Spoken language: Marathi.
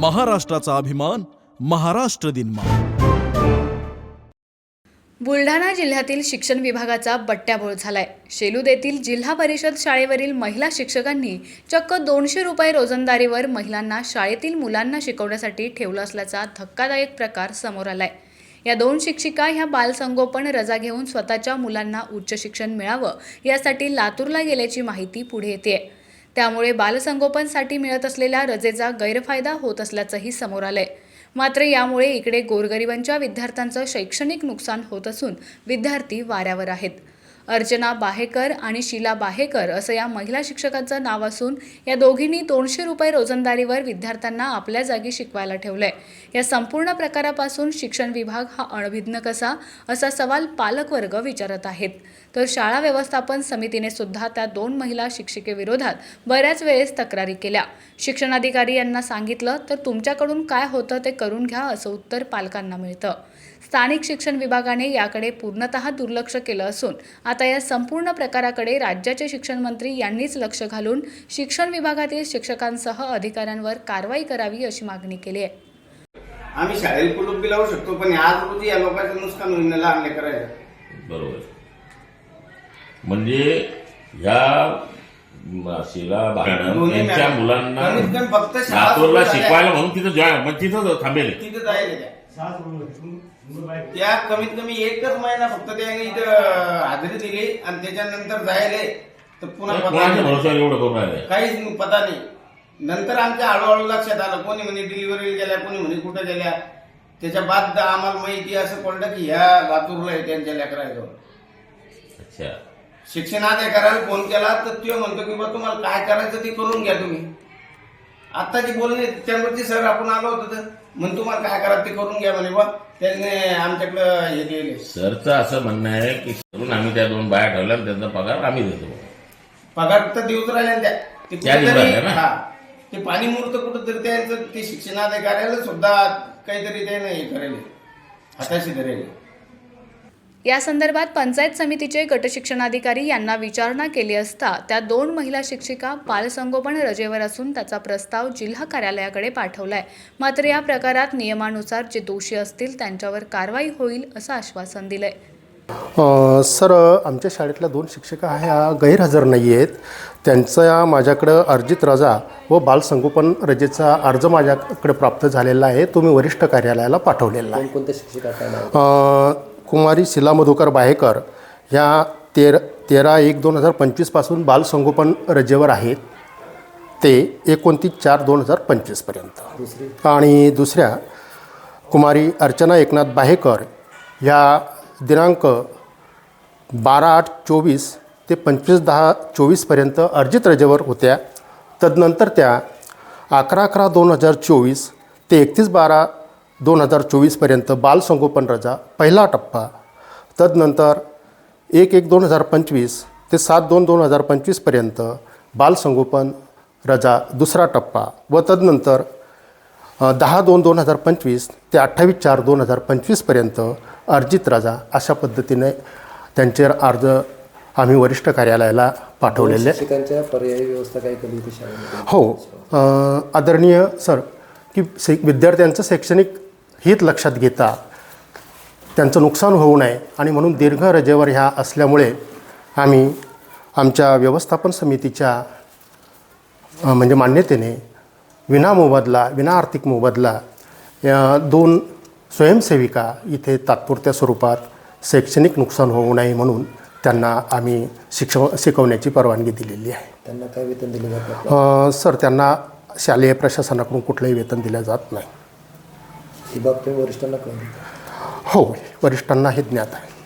महाराष्ट्राचा अभिमान महाराष्ट्र दिन बुलढाणा जिल्ह्यातील शिक्षण विभागाचा बट्ट्याबोळ झालाय. शेलूद येथील जिल्हा परिषद शाळेवरील महिला शिक्षकांनी चक्क दोनशे रुपये रोजंदारीवर महिलांना शाळेतील मुलांना शिकवण्यासाठी ठेवलं असल्याचा धक्कादायक प्रकार समोर आलाय. या दोन शिक्षिका ह्या बालसंगोपन रजा घेऊन स्वतःच्या मुलांना उच्च शिक्षण मिळावं यासाठी लातूरला गेल्याची माहिती पुढे येते त्यामुळे बालसंगोपनसाठी मिळत असलेल्या रजेचा गैरफायदा होत असल्याचंही समोर आलंय. मात्र यामुळे इकडे गोरगरिबांच्या विद्यार्थ्यांचं शैक्षणिक नुकसान होत असून विद्यार्थी वाऱ्यावर आहेत. अर्चना बाहेकर आणि शीला बाहेकर असं या महिला शिक्षकांचं नाव असून या दोघींनी दोनशे रुपये रोजंदारीवर विद्यार्थ्यांना आपल्या जागी शिकवायला ठेवलंय. या संपूर्ण प्रकारापासून शिक्षण विभाग हा अणभिज्ञ कसा असा सवाल पालकवर्ग विचारत आहेत. तर शाळा व्यवस्थापन समितीने सुद्धा त्या दोन महिला शिक्षिकेविरोधात बऱ्याच वेळेस तक्रारी केल्या. शिक्षणाधिकारी यांना सांगितलं तर तुमच्याकडून काय होतं ते करून घ्या असं उत्तर पालकांना मिळतं. स्थानिक शिक्षण विभागाने याकडे पूर्णतः दुर्लक्ष केलं असून आता या संपूर्ण प्रकाराकडे राज्याचे शिक्षण मंत्री यांनीच लक्ष घालून शिक्षण विभागातील शिक्षकांसह अधिकाऱ्यांवर कारवाई करावी अशी मागणी केली आहे आम्ही शाळेला कुलूप बी लावू शकतो पण आज रोजी या लोकांचं नुकसान होईल ना लहान लेकरायचं बरोबर म्हणजे ह्या म- शिला मॅडम. मुलांना झाल्या. शिकवायला म्हणून तिथं जॉईन मग तिथं थांबेल तिथं जायला त्या त्या कमीत कमी एकच महिना फक्त त्याने इथं हजेरी दिली आणि त्याच्यानंतर जायले तर पुन्हा पत्ता कोणाच्या नाही. भरोश्यावर एवढं करून राहिले? काहीच पता नाही. नंतर आमच्या हळूहळू लक्षात आलं कोणी म्हणे डिलिव्हरी गेल्या कोणी म्हणे कुठं गेल्या. त्याच्या बाद आम्हाला माहिती असं पडलं की ह्या लातूरला आहे त्यांच्या लेकराजवळ. अच्छा. शिक्षणाधिकाऱ्याला फोन केला तर तो म्हणतो की बा तुम्हाला काय करायचं ते करून घ्या तुम्ही. आता जी बोलले त्यावरती सर आपण आलो होतो तर म्हण तुम्हाला काय करायचं ते करून घ्या म्हणे बा त्यांनी आमच्याकडं हे केले. सरचं असं म्हणणं आहे की करून आम्ही त्या दोन बाया ठेवल्या आणि त्यांचा पगार आम्ही देतो. पगार तर देऊच राहिले ना त्या. ते त्या देऊन कुठेतरी- राहिल्या ना? हा. ते पाणी मुहूर्त कुठंतरी त्यांचं ते शिक्षणाधिकाऱ्याला सुद्धा काहीतरी ते नाही करेल हाताशी धरेल. या संदर्भात पंचायत समितीचे गटशिक्षणाधिकारी यांना विचारणा केली असता त्या दोन महिला शिक्षिका बालसंगोपन रजेवर असून त्याचा प्रस्ताव जिल्हा कार्यालयाकडे पाठवलाय. मात्र या प्रकारात नियमानुसार जे दोषी असतील त्यांच्यावर कारवाई होईल असं आश्वासन दिलंय. अ, सर आमच्या शाळेतल्या दोन शिक्षिका ह्या गैरहजर नाही आहेत त्यांचा माझ्याकडं अर्जित रजा व बालसंगोपन रजेचा अर्ज माझ्याकडे प्राप्त झालेला आहे. तो मी वरिष्ठ कार्यालयाला पाठवलेला आहे. कोणत्या शिक्षिका काय नाव अ, कुमारी शिला मधुकर बाहेकर ह्या तेर तेरा एक दोन हजार पंचवीसपासून बालसंगोपन रजेवर आहेत. ते एकोणतीस चार दोन हजार पंचवीसपर्यंत आणि दुसऱ्या कुमारी अर्चना एकनाथ बाहेकर ह्या दिनांक बारा आठ चोवीस ते पंचवीस दहा चोवीसपर्यंत अर्जित रजेवर होत्या. तदनंतर त्या अकरा अकरा दोन हजार चोवीस ते एकतीस बारा दोन हजार चोवीसपर्यंत बालसंगोपन रजा पहिला टप्पा. तदनंतर एक एक दोन हजार पंचवीस ते सात दोन दोन हजार पंचवीसपर्यंत बालसंगोपन रजा दुसरा टप्पा. व तदनंतर दहा दोन दोन हजार पंचवीस ते अठ्ठावीस चार दोन हजार पंचवीसपर्यंत अर्जित रजा अशा पद्धतीने त्यांचे अर्ज आम्ही वरिष्ठ कार्यालयाला पाठवलेले. पर्यायी व्यवस्था काय केली हो. आदरणीय सर की शै विद्यार्थ्यांचं शैक्षणिक हित लक्षात घेता त्यांचं नुकसान होऊ नये. आणि म्हणून दीर्घ रजेवर ह्या असल्यामुळे आम्ही आमच्या व्यवस्थापन समितीच्या म्हणजे मान्यतेने विना मोबदला विना आर्थिक मोबदला या दोन स्वयंसेविका इथे तात्पुरत्या स्वरूपात शैक्षणिक नुकसान होऊ नये म्हणून त्यांना आम्ही शिक्षव शिकवण्याची परवानगी दिलेली आहे. त्यांना काय वेतन दिले जात सर त्यांना शालेय प्रशासनाकडून कुठलंही वेतन दिलं जात नाही. ही बाब तुम्ही वरिष्ठांना कळली हो वरिष्ठांना हे ज्ञात आहे.